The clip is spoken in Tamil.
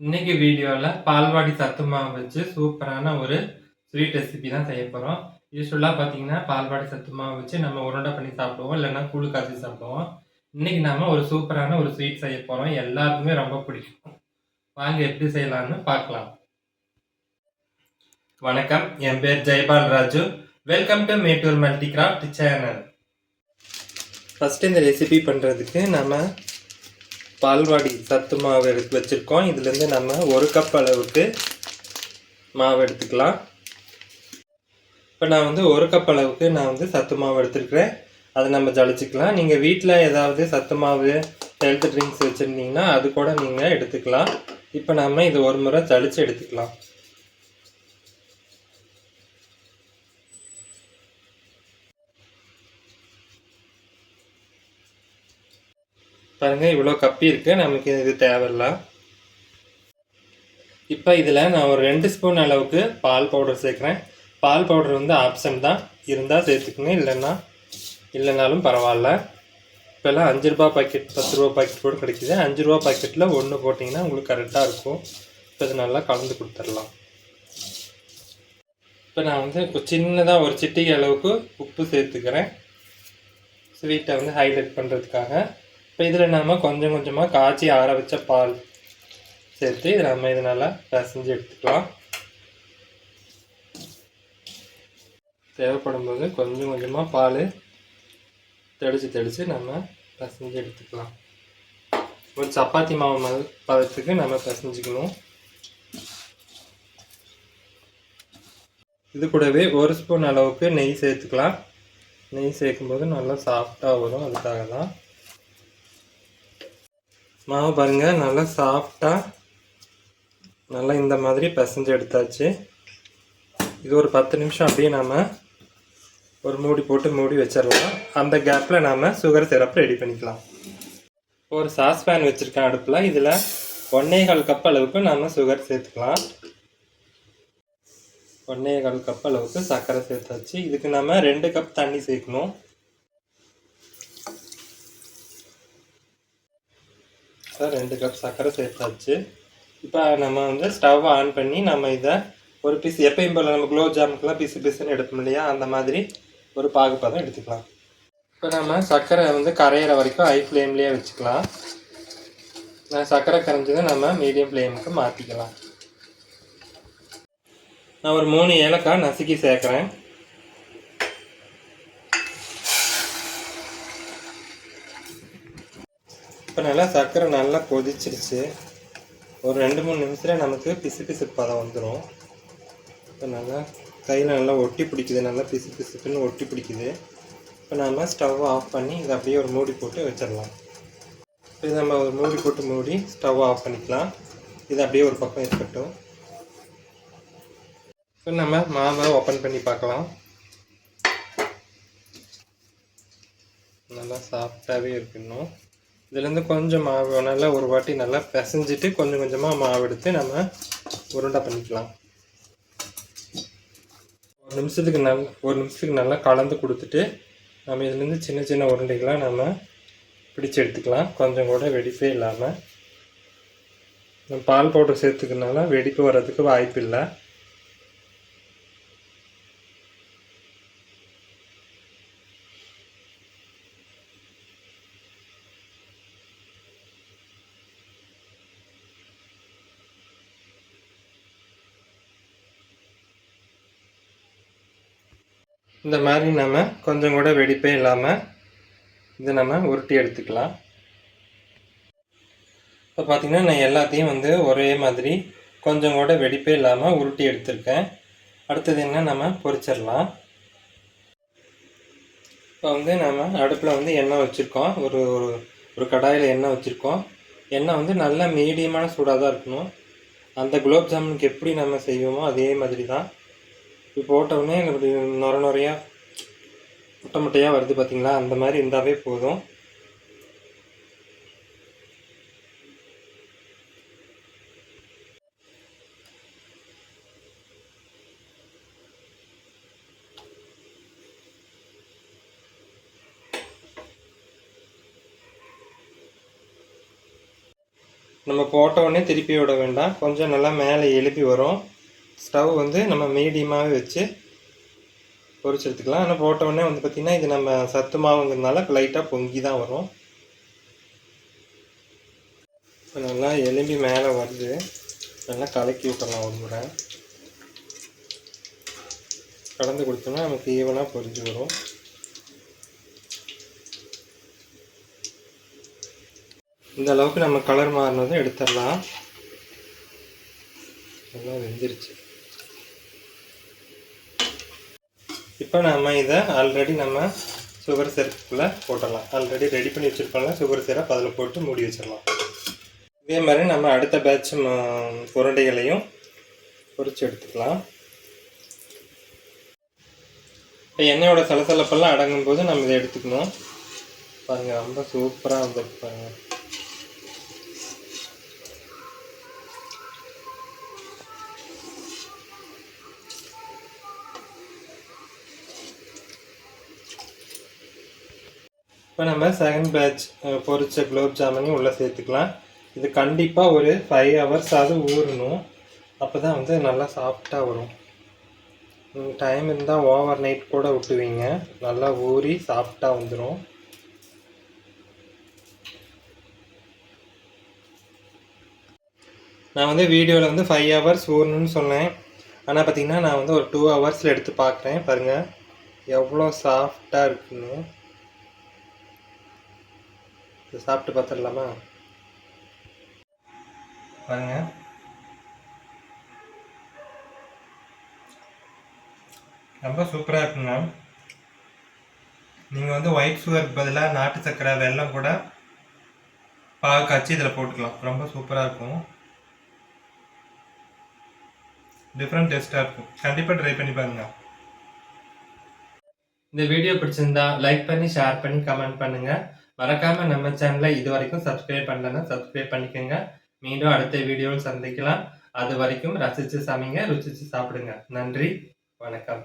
இன்னைக்கு வீடியோவில் பால்வாடி சத்து மாவு வச்சு சூப்பரான ஒரு ஸ்வீட் ரெசிபி தான் செய்ய போகிறோம் யூஸ்வலாக பார்த்தீங்கன்னா பால்வாடி சத்து மாவு வச்சு நம்ம உருண்டை பண்ணி சாப்பிடுவோம் இல்லைன்னா கூழு காய்ச்சி சாப்பிடுவோம். இன்றைக்கி நாம் ஒரு சூப்பரான ஒரு ஸ்வீட் செய்ய போகிறோம் எல்லாருக்குமே ரொம்ப பிடிக்கும். வாங்க எப்படி செய்யலாம்னு பார்க்கலாம். வணக்கம் என் பேர் Jaipal Raju. Welcome to Mettur multi craft channel first இந்த ரெசிபி பண்ணுறதுக்கு நம்ம பால்வாடி சத்து மாவு எடுத்து வச்சுருக்கோம். இதுலேருந்து நம்ம ஒரு கப் அளவுக்கு மாவு எடுத்துக்கலாம். இப்போ நான் வந்து ஒரு கப் அளவுக்கு நான் வந்து சத்து மாவு எடுத்துருக்கிறேன். அதை நம்ம ஜலிச்சுக்கலாம். நீங்கள் வீட்டில் ஏதாவது சத்து மாவு ஹெல்த் ட்ரிங்க்ஸ் வச்சுருந்தீங்கன்னா அது கூட நீங்கள் எடுத்துக்கலாம். இப்போ நம்ம இது ஒரு முறை ஜலிச்சு எடுத்துக்கலாம். பாருங்கள் இவ்வளோ கப்பி இருக்குது நமக்கு இது தேவையில்ல. இப்போ இதில் நான் ஒரு ரெண்டு ஸ்பூன் அளவுக்கு பால் பவுடர் சேர்க்குறேன். பால் பவுடர் வந்து ஆப்ஷன் தான். இருந்தால் சேர்த்துக்குங்க. இல்லைன்னா இல்லைனாலும் பரவாயில்ல. இப்போல்லாம் அஞ்சு ரூபா பாக்கெட் பத்து ரூபா பாக்கெட் கூட கிடைக்கிது. அஞ்சு ரூபா பாக்கெட்டில் ஒன்று போட்டிங்கன்னா உங்களுக்கு கரெக்டாக இருக்கும். இப்போ இது நல்லா கலந்து கொடுத்துடலாம். இப்போ நான் வந்து இப்போ சின்னதாக ஒரு சிட்டிகை அளவுக்கு உப்பு சேர்த்துக்கிறேன். ஸ்வீட்டை வந்து ஹைலைட் பண்ணுறதுக்காக இப்போ இதில் நாம் கொஞ்சம் கொஞ்சமாக காய்ச்சி ஆற வச்ச பால் சேர்த்து இதை நம்ம இது நல்லா பிசைஞ்சு எடுத்துக்கலாம். தேவைப்படும் போது கொஞ்சம் கொஞ்சமாக பால் தெளித்து தெளித்து நம்ம பிசைஞ்சு எடுத்துக்கலாம். ஒரு சப்பாத்தி மாவு ம- பதத்துக்கு நம்ம பிசைஞ்சுக்கணும். இது கூடவே ஒரு ஸ்பூன் அளவுக்கு நெய் சேர்த்துக்கலாம். நெய் சேர்க்கும்போது நல்லா சாஃப்டாக வரும். அதுக்காக தான் மாவு பாருங்கள் நல்லா சாஃப்டாக நல்லா இந்த மாதிரி பிசைஞ்சு எடுத்தாச்சு. இது ஒரு பத்து நிமிஷம் அப்படியே நாம் ஒரு மூடி போட்டு மூடி வச்சிடலாம். அந்த கேப்பில் நாம் சுகர் சிரப் ரெடி பண்ணிக்கலாம். ஒரு சாஸ் பேன் வச்சுருக்கேன் அடுப்பில். இதில் ஒன்றே கால் கப் அளவுக்கு நாம் சுகர் சேர்த்துக்கலாம். ஒன்றே கால் கப் அளவுக்கு சர்க்கரை சேர்த்தாச்சு. இதுக்கு நம்ம ரெண்டு கப் தண்ணி சேர்க்கணும். சார் ரெண்டு கப் சர்க்கரை சேர்த்தாச்சு. இப்போ நம்ம வந்து ஸ்டவ் ஆன் பண்ணி நம்ம இதை ஒரு பீஸ் எப்பயும் போல் நம்ம குலோப் ஜாமுக்கெலாம் பீஸு பீஸுன்னு எடுப்போம் இல்லையா? அந்த மாதிரி ஒரு பாகுபாதம் எடுத்துக்கலாம். இப்போ நம்ம சர்க்கரை வந்து கரையிற வரைக்கும் ஹை ஃப்ளேம்லேயே வச்சுக்கலாம். நான் சர்க்கரை கரைஞ்சதை நம்ம மீடியம் ஃப்ளேமுக்கு மாற்றிக்கலாம் நான் ஒரு மூணு ஏலக்காய் நசுக்கி சேர்க்குறேன். இப்போ நல்லா சர்க்கரை நல்லா கொதிச்சிருச்சு. ஒரு ரெண்டு மூணு நிமிஷத்தில் நமக்கு பிசு பிசு பதம் வந்துடும் இப்போ நல்லா கையில் நல்லா ஒட்டி பிடிக்குது. நல்லா பிசு பிசுப்புன்னு ஒட்டி பிடிக்குது. இப்போ நம்ம ஸ்டவ் ஆஃப் பண்ணி இதை அப்படியே ஒரு மூடி போட்டு வச்சிடலாம். இப்போ இதை நம்ம ஒரு மூடி போட்டு மூடி ஸ்டவ் ஆஃப் பண்ணிக்கலாம். இது அப்படியே ஒரு பக்கம் இருக்கட்டும். இப்போ நம்ம மாவை ஓப்பன் பண்ணி பார்க்கலாம். நல்லா சாஃப்டாகவே இருக்கணும் இதுலேருந்து கொஞ்சம் மாவு நல்லா ஒரு வாட்டி நல்லா பிசைஞ்சிட்டு கொஞ்சம் கொஞ்சமாக மாவு எடுத்து நம்ம உருண்டை பண்ணிக்கலாம். ஒரு நிமிஷத்துக்கு நல் ஒரு நிமிஷத்துக்கு நல்லா கலந்து கொடுத்துட்டு நம்ம இதுலேருந்து சின்ன சின்ன உருண்டைகளாக நம்ம பிடிச்சி எடுத்துக்கலாம். கொஞ்சம் கூட வெடிப்பே இல்லாமல் பால் பவுடர் சேர்த்துக்கனால வெடிப்பு வர்றதுக்கு வாய்ப்பு இல்லை இந்த மாதிரி நம்ம கொஞ்சம் கூட வெடிப்பே இல்லாமல் இதை நம்ம உருட்டி எடுத்துக்கலாம். இப்போ பார்த்திங்கன்னா நான் எல்லாத்தையும் வந்து ஒரே மாதிரி கொஞ்சம் கூட வெடிப்பே இல்லாமல் உருட்டி எடுத்திருக்கேன். அடுத்தது என்ன நம்ம பொரிச்சிடலாம். இப்போ வந்து நம்ம அடுப்பில் வந்து எண்ணெய் வச்சுருக்கோம். ஒரு ஒரு ஒரு கடாயில் எண்ணெய் வச்சுருக்கோம். எண்ணெய் வந்து நல்லா மீடியமான சூடாக தான் இருக்கணும். அந்த குலோப் ஜாமுனுக்கு எப்படி நம்ம செய்வோமோ அதே மாதிரி தான். இப்போ போட்டவுடனே இப்படி நுர நுறையா முட்டை முட்டையாக வருது பார்த்தீங்களா அந்த மாதிரி இருந்தாவே போதும். நம்ம போட்ட உடனே திருப்பி விட வேண்டாம். கொஞ்சம் நல்லா மேலே எழுப்பி வரும். ஸ்டவ் வந்து நம்ம மீடியமாகவே வச்சு பொரிச்சு எடுத்துக்கலாம் ஆனால் போட்டவுடனே வந்து பார்த்திங்கன்னா இது நம்ம சத்து மாவுங்கிறதுனால லைட்டாக பொங்கி தான் வரும். இப்போ நல்லா எலும்பி மேலே வருது. நல்லா கலக்கி விட்டுடலாம் ஒரு முறை. கலந்து கொடுத்தோம்னா நமக்கு ஈவனாக பொரிஞ்சு வரும். இந்த அளவுக்கு நம்ம கலர் மாறினதும் எடுத்துடலாம். நல்லா வெந்துருச்சு. இப்போ நம்ம இதை ஆல்ரெடி நம்ம சுகர் சிரப்புக்குள்ளே போட்டுடலாம். ஆல்ரெடி ரெடி பண்ணி வச்சுருப்பாங்க. சுகர் சிரப் அதில் போட்டு மூடி வச்சிடலாம். இதே மாதிரி நம்ம அடுத்த பேட்ச் உருண்டைகளையும் பொறிச்சு எடுத்துக்கலாம். இப்போ எண்ணெயோட சலசலப்பெல்லாம் அடங்கும் போது நம்ம இதை எடுத்துக்கணும். பாருங்கள் ரொம்ப சூப்பராக வந்துருக்கு பாருங்கள் இப்போ நம்ம செகண்ட் பேட்ச் பொரிச்ச குலோப் ஜாமுனையும் உள்ளே சேர்த்துக்கலாம். இது கண்டிப்பாக ஒரு ஃபைவ் ஹவர்ஸ் அது ஊறணும். அப்போ தான் வந்து நல்லா சாஃப்டாக வரும். டைம் இருந்தால் ஓவர் நைட் கூட விட்டுவீங்க நல்லா ஊறி சாஃப்டாக வந்துடும் நான் வந்து வீடியோவில் வந்து ஃபைவ் ஹவர்ஸ் ஊறணும்னு சொன்னேன். ஆனால் பார்த்திங்கன்னா நான் வந்து ஒரு டூ ஹவர்ஸில் எடுத்து பார்க்குறேன் பாருங்கள் எவ்வளோ சாஃப்டாக இருக்குன்னு. இது சாப்பிட்டு பார்த்துடலாமா? பாருங்க. ரொம்ப சூப்பராக இருக்குங்க. நீங்கள் வந்து ஒயிட் சுகருக்கு பதிலாக நாட்டு சர்க்கரை வெல்லம் கூட பாகு காய்ச்சி இதில் போட்டுக்கலாம். ரொம்ப சூப்பராக இருக்கும். டிஃப்ரெண்ட் டேஸ்ட்டாக இருக்கும். கண்டிப்பாக ட்ரை பண்ணி பாருங்க. இந்த வீடியோ பிடிச்சிருந்தா லைக் பண்ணி ஷேர் பண்ணி கமெண்ட் பண்ணுங்க. மறக்காம நம்ம சேனலை இது வரைக்கும் சப்ஸ்கிரைப் பண்ணலன்னா சப்ஸ்கிரைப் பண்ணிக்கோங்க. மீண்டும் அடுத்த வீடியோவில் சந்திக்கலாம். அது வரைக்கும் ரசித்து சமைங்க ருசித்து சாப்பிடுங்க. நன்றி வணக்கம்.